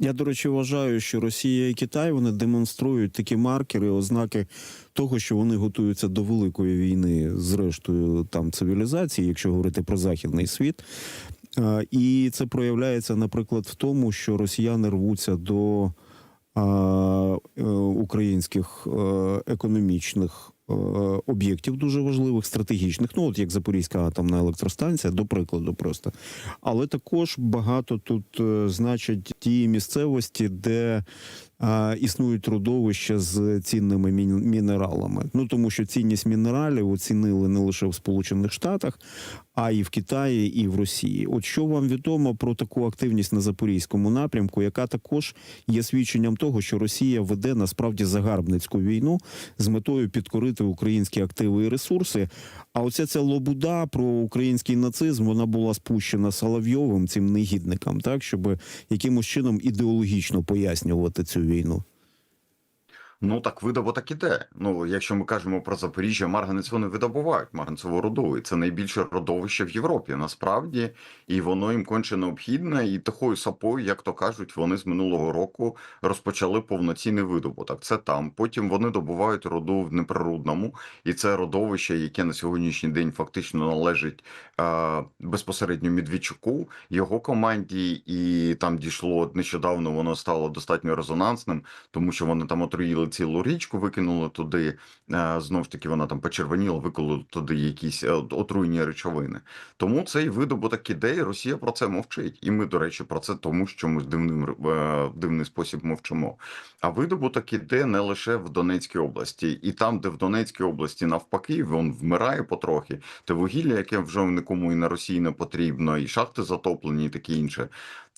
Я, до речі, вважаю, що Росія і Китай вони демонструють такі маркери, ознаки того, що вони готуються до великої війни з рештою там цивілізації, якщо говорити про західний світ. І це проявляється, наприклад, в тому, що росіяни рвуться до е, українських е, економічних об'єктів дуже важливих, стратегічних, ну от як Запорізька атомна електростанція, до прикладу, просто. Але також багато тут, е, значить, ті місцевості, де а, існують родовища з цінними мінералами. Ну тому що цінність мінералів оцінили не лише в Сполучених Штатах, а і в Китаї, і в Росії. От що вам відомо про таку активність на запорізькому напрямку, яка також є свідченням того, що Росія веде насправді загарбницьку війну з метою підкорити українські активи і ресурси. А оця ця лобуда про український нацизм вона була спущена Соловйовим цим негідникам, так щоб якимось чином ідеологічно пояснювати цю війну. Ну так видобуток іде. Ну, якщо ми кажемо про Запоріжжя, марганець вони видобувають марганцеву руду. І це найбільше родовище в Європі насправді, і воно їм конче необхідне. І такою сапою, як то кажуть, вони з минулого року розпочали повноцінний видобуток. Це там. Потім вони добувають руду в неприродному, і це родовище, яке на сьогоднішній день фактично належить е, безпосередньо Медведчуку, його команді, і там дійшло нещодавно. Воно стало достатньо резонансним, тому що вони там отруїли цілу річку, викинули туди. Е, знову ж таки, вона там почервоніла, викинули туди якісь е, отруйні речовини. Тому цей видобуток ідей Росія про це мовчить. І ми, до речі, про це тому, що ми дивним е, дивний спосіб мовчимо. А видобуток іде не лише в Донецькій області, і там, де в Донецькій області навпаки, він вмирає потрохи. Те вугілля, яке вже нікому і на Росії не потрібно, і шахти затоплені, і таке інше.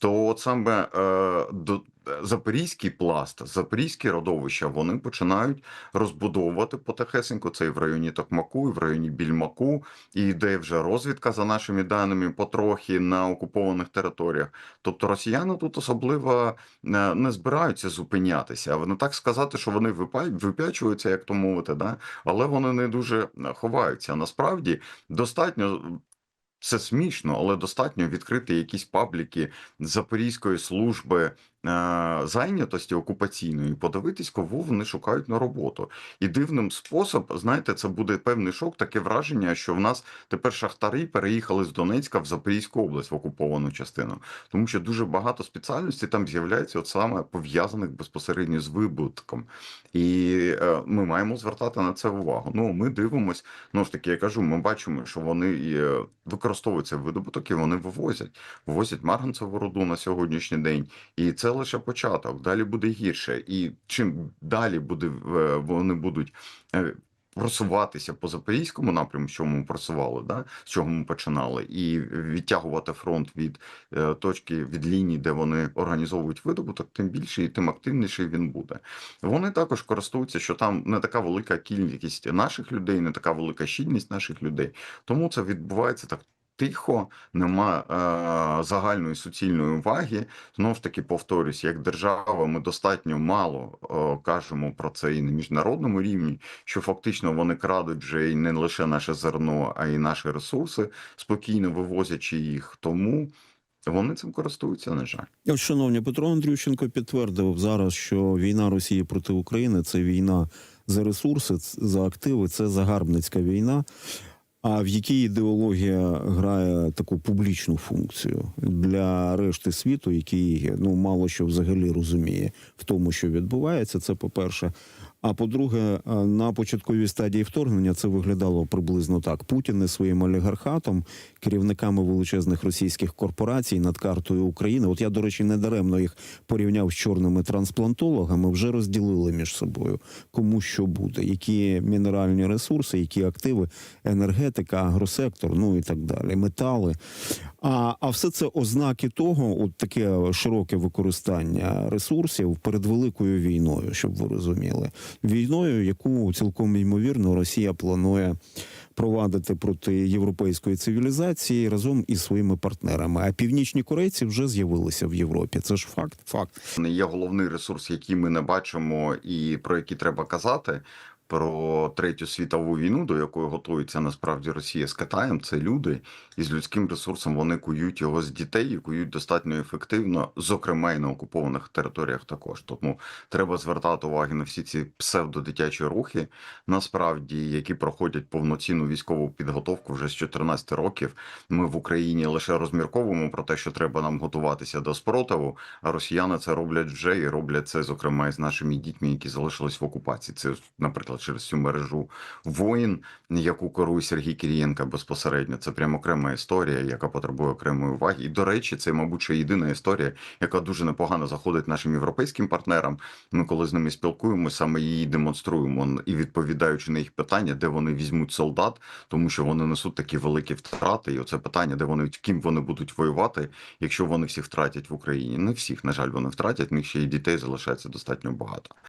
То от саме е, до запорізький пласт, запорізькі родовища, вони починають розбудовувати потихесенько. Це і в районі Токмаку, і в районі Більмаку, і йде вже розвідка за нашими даними потрохи на окупованих територіях. Тобто росіяни тут особливо е, не збираються зупинятися. А не так сказати, що вони вип'ячуються, як то мовити, да? але вони не дуже ховаються. Насправді достатньо. Це смішно, але достатньо відкрити якісь пабліки Запорізької служби зайнятості окупаційної, подивитись, кого вони шукають на роботу. І дивним способ, знаєте, це буде певний шок, таке враження, що в нас тепер шахтари переїхали з Донецька в Запорізьку область в окуповану частину, тому що дуже багато спеціальностей там з'являється, от саме пов'язаних безпосередньо з вибутком. І е, ми маємо звертати на це увагу. Ну, ми дивимось, ну ж таки, я кажу, ми бачимо, що вони е, використовують цей видобуток і вони вивозять, вивозять марганцеву руду на сьогоднішній день. І це лише початок. Далі буде гірше. І чим далі буде е, вони будуть. е, Просуватися по запорізькому напряму, що ми просували, да з чого ми починали, і відтягувати фронт від е, точки від лінії, де вони організовують видобуток, тим більше і тим активніший він буде. Вони також користуються, що там не така велика кількість наших людей, не така велика щільність наших людей. Тому це відбувається так. Тихо, нема е, загальної суцільної уваги. Знову ж таки, повторюсь, як держава, ми достатньо мало е, кажемо про це і на міжнародному рівні, що фактично вони крадуть вже і не лише наше зерно, а й наші ресурси, спокійно вивозячи їх. Тому вони цим користуються, на жаль. Шановні, Петро Андрющенко підтвердив зараз, що війна Росії проти України це війна за ресурси, за активи, це загарбницька війна. А в якій ідеологія грає таку публічну функцію для решти світу, який ну мало що взагалі розуміє в тому, що відбувається, це по-перше. А по-друге, на початковій стадії вторгнення це виглядало приблизно так: Путін із своїм олігархатом, керівниками величезних російських корпорацій над картою України. От я, до речі, недаремно їх порівняв з чорними трансплантологами. Вже розділили між собою, кому що буде, які мінеральні ресурси, які активи, енергетика, агросектор, ну і так далі, метали. А, а все це ознаки того, от таке широке використання ресурсів перед великою війною, щоб ви розуміли, війною, яку цілком ймовірно Росія планує провадити проти європейської цивілізації разом із своїми партнерами. А північні корейці вже з'явилися в Європі. Це ж факт. Факт. не є головний ресурс, який ми не бачимо, і про який треба казати. Про третю світову війну, до якої готується насправді Росія з Китаєм, це люди, і з людським ресурсом вони кують його з дітей і кують достатньо ефективно, зокрема і на окупованих територіях також. Тому треба звертати увагу на всі ці псевдодитячі рухи, насправді, які проходять повноцінну військову підготовку вже з 14 років. Ми в Україні лише розмірковуємо про те, що треба нам готуватися до спротиву, а росіяни це роблять вже і роблять це, зокрема, і з нашими дітьми, які залишились в окупації. Це, наприклад, через цю мережу воїн, яку керує Сергій Кирієнка безпосередньо. Це прям окрема історія, яка потребує окремої уваги. І до речі, це, мабуть, ще єдина історія, яка дуже непогано заходить нашим європейським партнерам. Ми коли з ними спілкуємося, саме її демонструємо і відповідаючи на їх питання, де вони візьмуть солдат, тому що вони несуть такі великі втрати. І оце питання, де вони ким вони будуть воювати, якщо вони всіх втратять в Україні. Не всіх, на жаль, вони втратять. Них ще й дітей залишається достатньо багато.